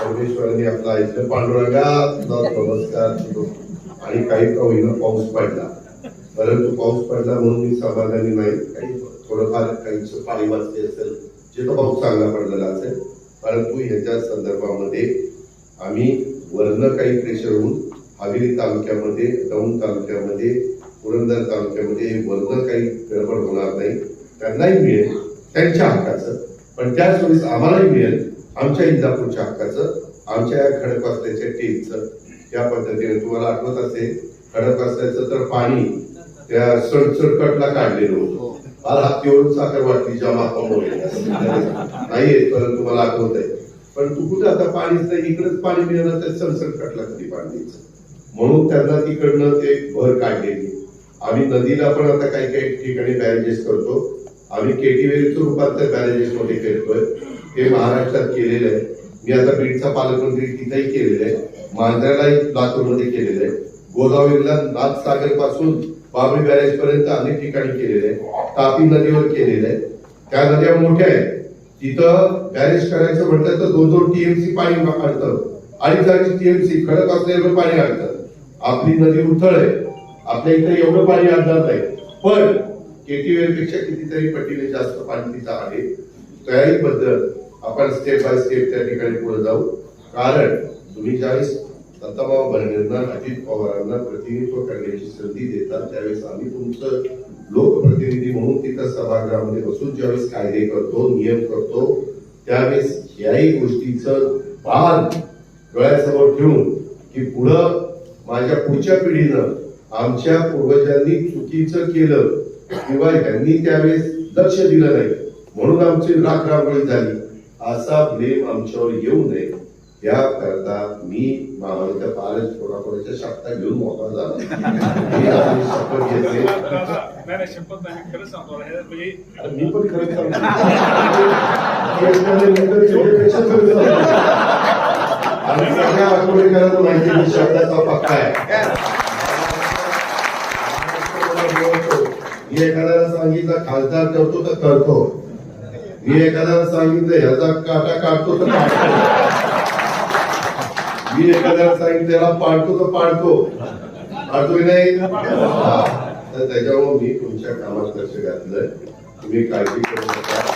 परमेश्वराने आपला इथं पांडुरंगा तुझा नमस्कार आणि काही का होईना पाऊस पडला परंतु पाऊस पडला म्हणून मी समाधानी नाही. काही थोडंफार काही पाणी वाचले असेल. जिथं पाऊस चांगला पडलेला असेल परंतु याच्या संदर्भामध्ये आम्ही वरनं काही प्रेशर होऊन हवेली तालुक्यामध्ये दौंड तालुक्यामध्ये पुरंदर तालुक्यामध्ये वरनं काही गडबड होणार नाही त्यांनाही मिळेल त्यांच्या हक्काचं पण त्याच वेळेस आम्हालाही मिळेल आमच्या इंदापूरच्या हक्काचं आमच्या या खडकवासल्याच्या टेलचं या पद्धतीने तुम्हाला आठवत असेल खडकवासल्याचं तर पाणी त्या सडसडकटला काढलेलं होतं. मला हात एवढून साखर वाटली जमा नाही येत परंतु मला आठवत आहे. पण तू कुठं आता पाणीच नाही इकडेच पाणी मिळालं तर सडसडकटला कधी पाणी द्यायचं? म्हणून त्यांना तिकडनं ते भर काढलेली. आम्ही नदीला पण आता काही काही ठिकाणी बॅरेजेस करतो. आम्ही केटीवेलचं रूपांतर बॅरेजेस मध्ये करतोय हे महाराष्ट्रात केलेलं आहे. मी आता बीडचा पालकमंत्री तिथेही केलेलं आहे. मांजरालाही लातूरमध्ये केलेलं आहे. गोदावरीला नाथसागरपासून बाबरी बॅरेज पर्यंत अनेक ठिकाणी केलेलं आहे. तापी नदीवर केलेलं आहे. त्या नद्या मोठ्या आहेत. तिथं बॅरेज करायचं म्हटलं तर दोन दोन टीएमसी पाणी काढतं अडीच अडीच टीएमसी खडक असल्यावर पाणी काढतात आपली नदी उथळ आहे. आपल्या इथं एवढं पाणी आणणार नाही. पण केटीवेल पेक्षा कितीतरी पटीने जास्त पाणी तिथं आहे. त्याही बद्दल आपण स्टेप बाय स्टेप त्या ठिकाणी पुढे जाऊ. कारण तुम्ही ज्यावेळेस दत्ताबाबा भरणेंना अजित पवारांना प्रतिनिधित्व करण्याची संधी देतात त्यावेळेस आम्ही तुमचं लोकप्रतिनिधी म्हणून तिथं सभागृहामध्ये बसून ज्यावेळेस कायदे करतो नियम करतो त्यावेळेस याही गोष्टीचं पान डोळ्यासमोर ठेवून की पुढं माझ्या पुढच्या पिढीनं आमच्या पूर्वजांनी चुकीचं केलं किंवा यांनी त्यावेळेस लक्ष दिलं नाही. म्हणून आमची राख रांगोळी झाली. असा ब्लेम आमच्यावर येऊ नये. याकरता मी मामाच्या फारच थोडाफारच्या शब्दा घेऊन मोकळा झाला. मी आपली शपथ घेतली. शपथ मी म्हणजे मी पण सांगतो. सांगतो. आणि सगळ्या आठवडेकरांना माहिती शब्दाचा पक्का आहे. मी एखाद्याला सांगितलं खासदार करतो तर करतो. मी एखाद्याला सांगितलं ह्याचा काटा काढतो तर काढतो मी एखाद्याला सांगितलं याला पाडतो तर पाडतो. पाडतो नाही? तर त्याच्यामुळे मी तुमच्या कामात लक्ष घातलंय. तुम्ही काळजी करू नका.